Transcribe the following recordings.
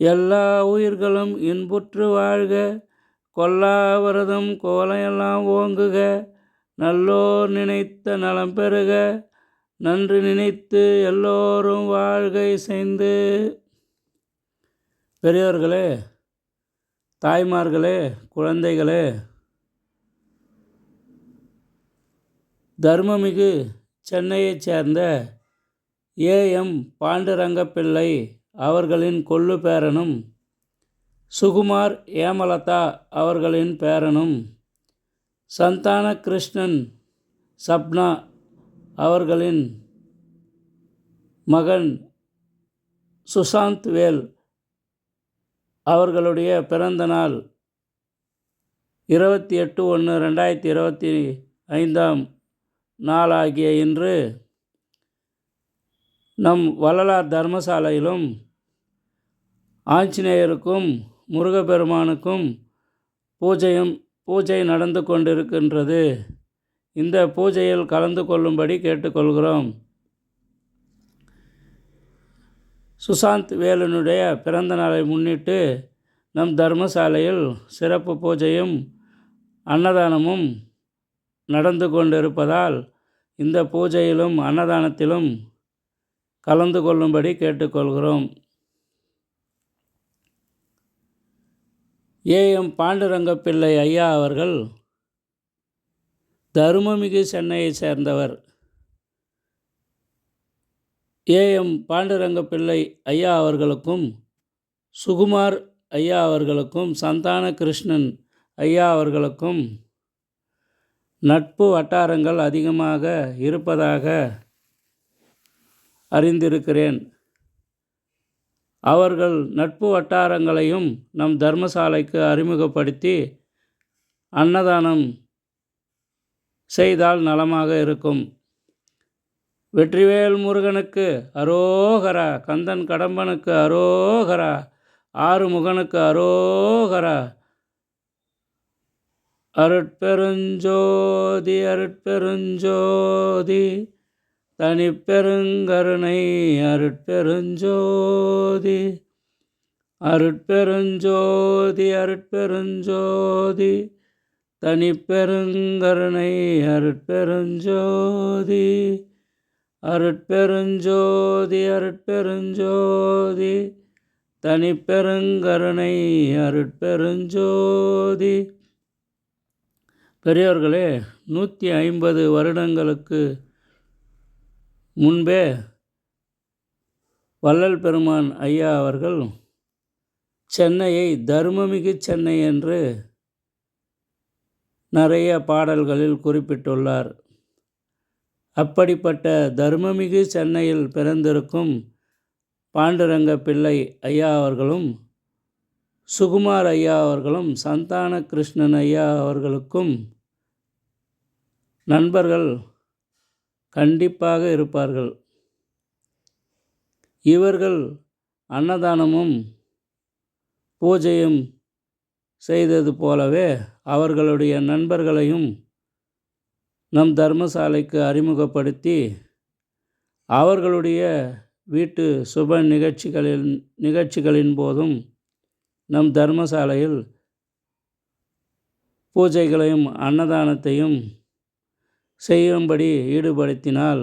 எல்லா உயிர்களும் இன்புற்று வாழ்க. கொல்லாவிரதம் கோலையெல்லாம் ஓங்குக. நல்லோர் நினைத்த நலம் பெறுக. நன்று நினைத்து எல்லோரும் வாழ்கை செய்து. பெரியோர்களே தாய்மார்களே குழந்தைகளே தர்மமிகு சென்னையைச் சேர்ந்த ஏஎம் பாண்டுரங்கப்பிள்ளை அவர்களின் கொள்ளு பேரனும் சுகுமார் ஏமலதா அவர்களின் பேரனும் சந்தான கிருஷ்ணன் சப்னா அவர்களின் மகன் சுசாந்த் வேல் அவர்களுடைய பிறந்த நாள் இருபத்தி எட்டு ஒன்று ரெண்டாயிரத்தி இருபத்தி ஐந்தாம் நாளாகிய இன்று நம் வள்ளலார் தர்மசாலையிலும் ஆஞ்சநேயருக்கும் முருகப்பெருமானுக்கும் பூஜையும் பூஜை நடந்து கொண்டிருக்கின்றது. இந்த பூஜையில் கலந்து கொள்ளும்படி கேட்டுக்கொள்கிறோம். சுசாந்த் வேலனுடைய பிறந்த நாளை முன்னிட்டு நம் தர்மசாலையில் சிறப்பு பூஜையும் அன்னதானமும் நடந்து கொண்டிருப்பதால் இந்த பூஜையிலும் அன்னதானத்திலும் கலந்து கொள்ளும்படி கேட்டுக்கொள்கிறோம். ஏஎம் பாண்டுரங்கப்பிள்ளை ஐயா அவர்கள் தருமமிகு சென்னையை சேர்ந்தவர். ஏஎம் பாண்டுரங்கப்பிள்ளை ஐயா அவர்களுக்கும் சுகுமார் ஐயா அவர்களுக்கும் சந்தான கிருஷ்ணன் ஐயா அவர்களுக்கும் நட்பு வட்டாரங்கள் அதிகமாக இருப்பதாக அறிந்திருக்கிறேன். அவர்கள் நட்பு வட்டாரங்களையும் நம் தர்மசாலைக்கு அறிமுகப்படுத்தி அன்னதானம் செய்தால் நலமாக இருக்கும். வெற்றிவேல் முருகனுக்கு அரோகரா கந்தன் கடம்பனுக்கு அரோகரா ஆறுமுகனுக்கு அரோகரா. அருட்பெருஞ்சோதி அருட்பெருஞ்சோதி. தனிப்பெருங்கருணை அருட்பெருஞ்சோதி. அருட்பெருஞ்சோதி அருட்பெருஞ்சோதி. தனிப்பெருங்கருணை அருட்பெருஞ்சோதி. அருட்பெருஞ்சோதி அருட்பெருஞ்சோதி. தனிப்பெருங்கருணை அருட்பெருஞ்சோதி. பெரியோர்களே நூற்றி ஐம்பது வருடங்களுக்கு முன்பே வள்ளல் பெருமான் ஐயா அவர்கள் சென்னையை தர்மமிகு சென்னை என்று நிறைய பாடல்களில் குறிப்பிட்டுள்ளார். அப்படிப்பட்ட தர்மமிகு சென்னையில் பிறந்திருக்கும் பாண்டுரங்க பிள்ளை ஐயா அவர்களும் சுகுமார் ஐயா அவர்களும் சந்தான கிருஷ்ணன் ஐயா அவர்களுக்கும் நண்பர்கள் கண்டிப்பாக இருப்பார்கள். இவர்கள் அன்னதானமும் பூஜையும் செய்தது போலவே அவர்களுடைய நண்பர்களையும் நம் தர்மசாலைக்கு அறிமுகப்படுத்தி அவர்களுடைய வீட்டு சுப நிகழ்ச்சிகளின் நிகழ்ச்சிகளின் போதும் நம் தர்மசாலையில் பூஜைகளையும் அன்னதானத்தையும் செய்யும்படி ஈடுபடுத்தினால்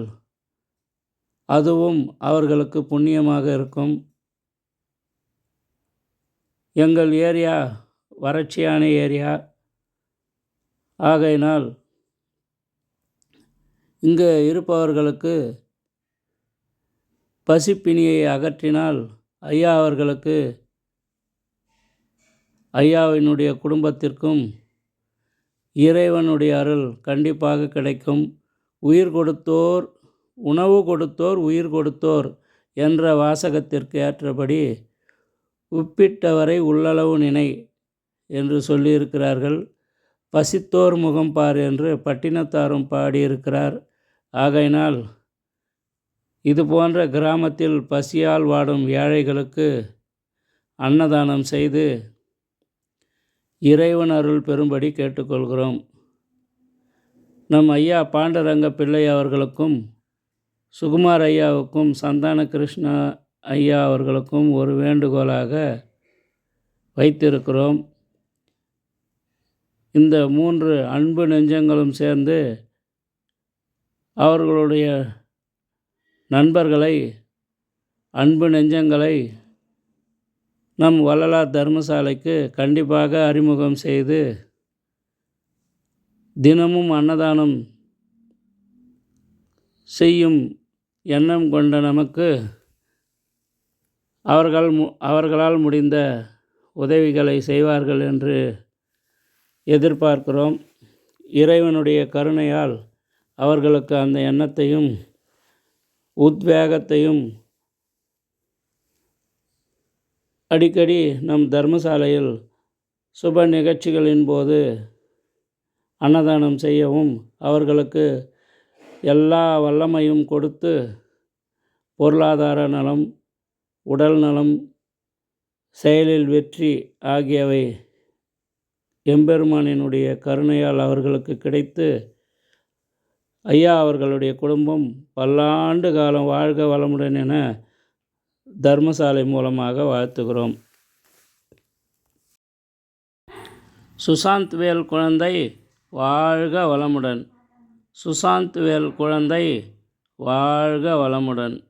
அதுவும் அவர்களுக்கு புண்ணியமாக இருக்கும். எங்கள் ஏரியா வறட்சியான ஏரியா. ஆகையினால் இங்கு இருப்பவர்களுக்கு பசிப்பினியை அகற்றினால் ஐயா அவர்களுக்கு ஐயாவினுடைய குடும்பத்திற்கும் இறைவனுடைய அருள் கண்டிப்பாக கிடைக்கும். உயிர் கொடுத்தோர் உணவு கொடுத்தோர் உயிர் கொடுத்தோர் என்ற வாசகத்திற்கு ஏற்றபடி உப்பிட்டவரை உள்ளளவு நினை என்று சொல்லியிருக்கிறார்கள். பசித்தோர் முகம் பார் என்று பட்டினத்தாரும் பாடியிருக்கிறார். ஆகையினால் இது போன்ற கிராமத்தில் பசியால் வாடும் ஏழைகளுக்கு அன்னதானம் செய்து இறைவன் அருள் பெறும்படி கேட்டுக்கொள்கிறோம். நம் ஐயா பாண்டரங்க பிள்ளை அவர்களுக்கும் சுகுமார் ஐயாவுக்கும் சந்தான கிருஷ்ணா ஐயா அவர்களுக்கும் ஒரு வேண்டுகோளாக வைத்திருக்கிறோம். இந்த மூன்று அன்பு நெஞ்சங்களும் சேர்ந்து அவர்களுடைய நண்பர்களை அன்பு நெஞ்சங்களை நம் வள்ளலார் தர்மசாலைக்கு கண்டிப்பாக அறிமுகம் செய்து தினமும் அன்னதானம் செய்யும் எண்ணம் கொண்ட நமக்கு அவர்கள் மு அவர்களால் முடிந்த உதவிகளை செய்வார்கள் என்று எதிர்பார்க்கிறோம். இறைவனுடைய கருணையால் அவர்களுக்கு அந்த எண்ணத்தையும் உத்வேகத்தையும் அடிக்கடி நம் தர்மசாலையில் சுப நிகழ்ச்சிகளின் போது அன்னதானம் செய்யவும் அவர்களுக்கு எல்லா வல்லமையும் கொடுத்து பொருளாதார நலம் உடல் நலம் செயலில் வெற்றி ஆகியவை எம்பெருமானினுடைய கருணையால் அவர்களுக்கு கிடைத்து ஐயா அவர்களுடைய குடும்பம் பல்லாண்டு காலம் வாழ்க வளமுடன் என தர்மசாலை மூலமாக வாழ்த்துகிறோம். சுசாந்த் வேல் குழந்தை வாழ்க வளமுடன். சுசாந்த் வேல் குழந்தை வாழ்க வளமுடன்.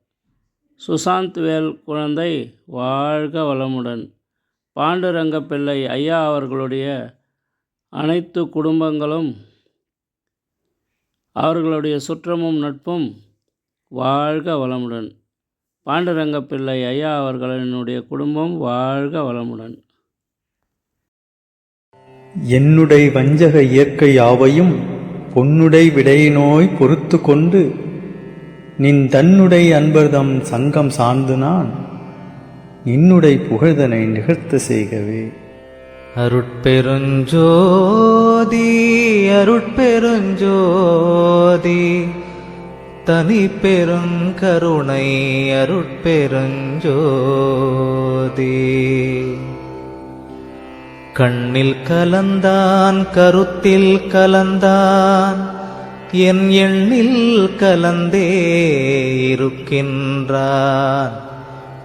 சுசாந்த் வேல் குழந்தை வாழ்க வளமுடன். பாண்டுரங்க பிள்ளை ஐயா அவர்களுடைய அனைத்து குடும்பங்களும் அவர்களுடைய சுற்றமும் நட்பும் வாழ்க வளமுடன். பாண்டுரங்க பிள்ளை ஐயா அவர்களினுடைய குடும்பம் வாழ்க வளமுடன். என்னுடை வஞ்சக இயற்கை யாவையும் பொன்னுடை விடையினோய் பொறுத்து கொண்டு நின் தன்னுடை அன்பர்தம் சங்கம் சார்ந்து நான் நின்னுடை புகழ்தனை நிகழ்த்த செய்கவே. அருட்பெருஞ்சோதி அருட்பெருஞ்சோதி தனி பெருங்கருணை அருட்பெருஞ்சோதி. கண்ணில் கலந்தான் கருத்தில் கலந்தான் என் எண்ணில் கலந்தே இருக்கின்றான்.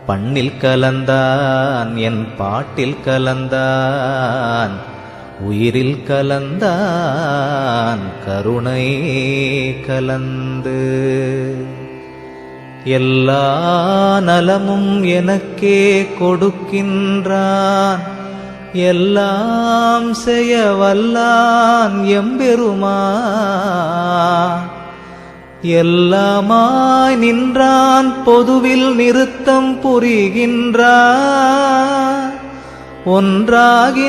பண்ணில் கலந்தான் என் பாட்டில் கலந்தான் உயிரில் கலந்தான் கருணை கலந்து. எல்லா நலமும் எனக்கே கொடுக்கின்றான். எல்லாம் செய்ய வல்லான் எம்பெருமா. எல்லாமாய் நின்றான் பொதுவில் நிறுத்தம் புரிகின்றான். ஒன்றாகி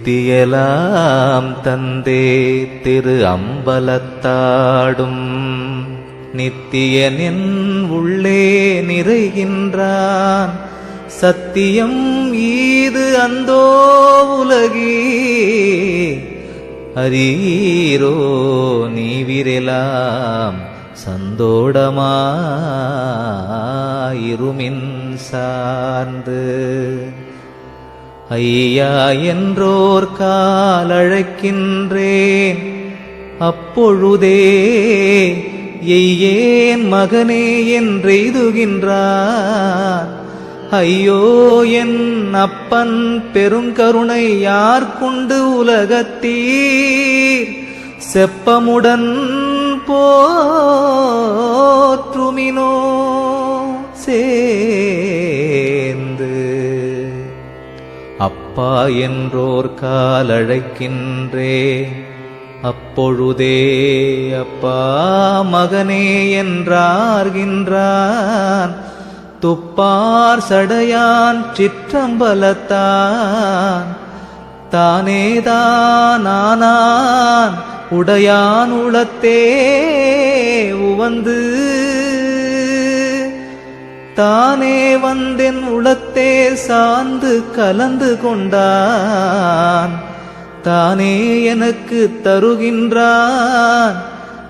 சித்தியலாம் தந்தே திரு அம்பலத்தாடும். நித்தியனின் உள்ளே நிறைகின்றான். சத்தியம் ஈது அந்தோ உலகே. அரீரோ நீவிரெலாம் சந்தோடமாயிருமின் சார்ந்து. ஐயா என்றோர் காலழைக்கின்றேன். அப்பொழுதே எய்யேன் மகனே என்றெய்துகின்றான் ஐயோ என் அப்பன் பெருங்கருணை யார் கொண்டு உலகத்தீர்? செப்பமுடன் போற்றுமினோ சே அப்பா என்றோர் காலழைக்கின்றே. அப்பொழுதே அப்பா மகனே என்றார்கின்றான். துப்பார் சடையான் சிற்றம்பலத்தான். தானேதானான் உடையான் உளத்தே உவந்து தானே வந்தென் உளத்தே சார்ந்து கலந்து கொண்டான். தானே எனக்கு தருகின்றான்.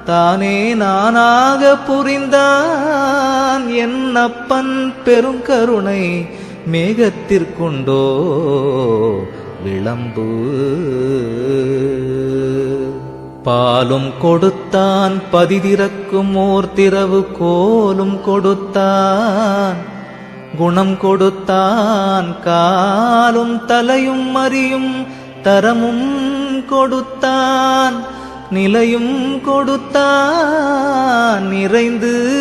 தானே நானாக புரிந்தான். என் அப்பன் பெருங்கருணை மேகத்திற்குண்டோ விளம்பு. பாலும் கொடுத்தான் பதிதிறக்கும் ஓர் திரவு கோலும் கொடுத்தான். குணம் கொடுத்தான் காலும் தலையும் மறியும் தரமும் கொடுத்தான். நிலையும் கொடுத்தான் நிறைந்து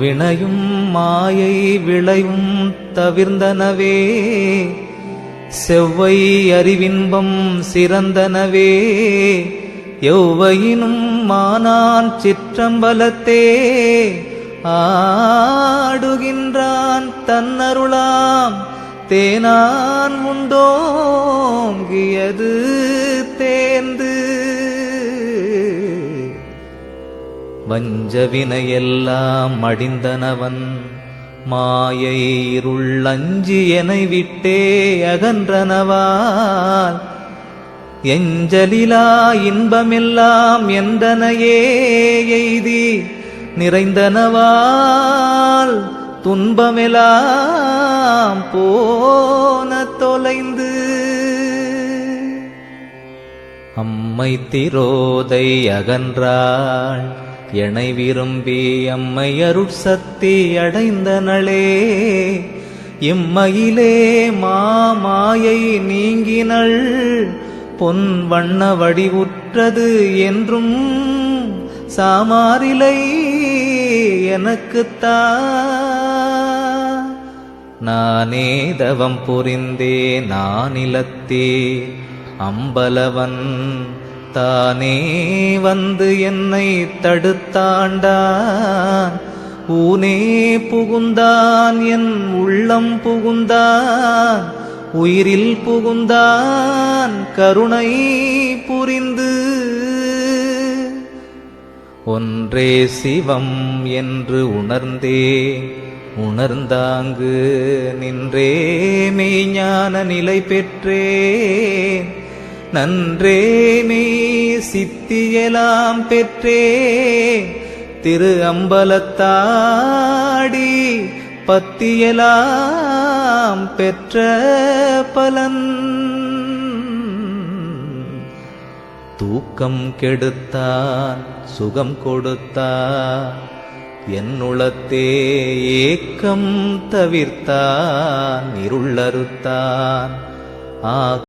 வினையும் மாயை விளையும் தவிர்ந்தனவே. செவ்வை அறிவின்பம் சிறந்தனவே. எவ்வையினும் மானான் சிற்றம்பலத்தே. ஆடுகின்றான் தன்னருளாம். தேனான் உண்டோங்கியது தேர்ந்து. வஞ்சவினையெல்லாம் அடிந்தனவன் மாயை இருள் எனை விட்டே அகன்றனவால். எஞ்சலிலா இன்பமெல்லாம் என்றனையே எய்தி நிறைந்தனவால். துன்பமெல்லாம் போன தொலைந்து. அம்மை திரோதை அகன்றாள். எனை விரும்பி அம்மை அருட்சக்தி அடைந்தனளே இம்மையிலே மாமாயை நீங்கினள் பொன் வண்ண வடிவுற்றது என்றும் சாமாரிலை எனக்குத்தா. நானே தவம் புரிந்தே நானிலத்தே அம்பலவன் தானே வந்து என்னை தடுத்தாண்டான் ஊனே புகுந்தான் என் உள்ளம் புகுந்தான் உயிரில் புகுந்தான் கருணை புரிந்து. ஒன்றே சிவம் என்று உணர்ந்தே உணர்ந்தாங்கு நின்றே மெய்ஞான நிலை பெற்றேன் நன்றே மெய் சித்தியலாம் பெற்றே. திரு அம்பலத்தாடி பத்தியலாம் பெற்ற பலன். தூக்கம் கெடுத்தான் சுகம் கொடுத்தா என்னுளத்தே ஏக்கம் தவிர்த்தான் இருளறுத்தான் ஆ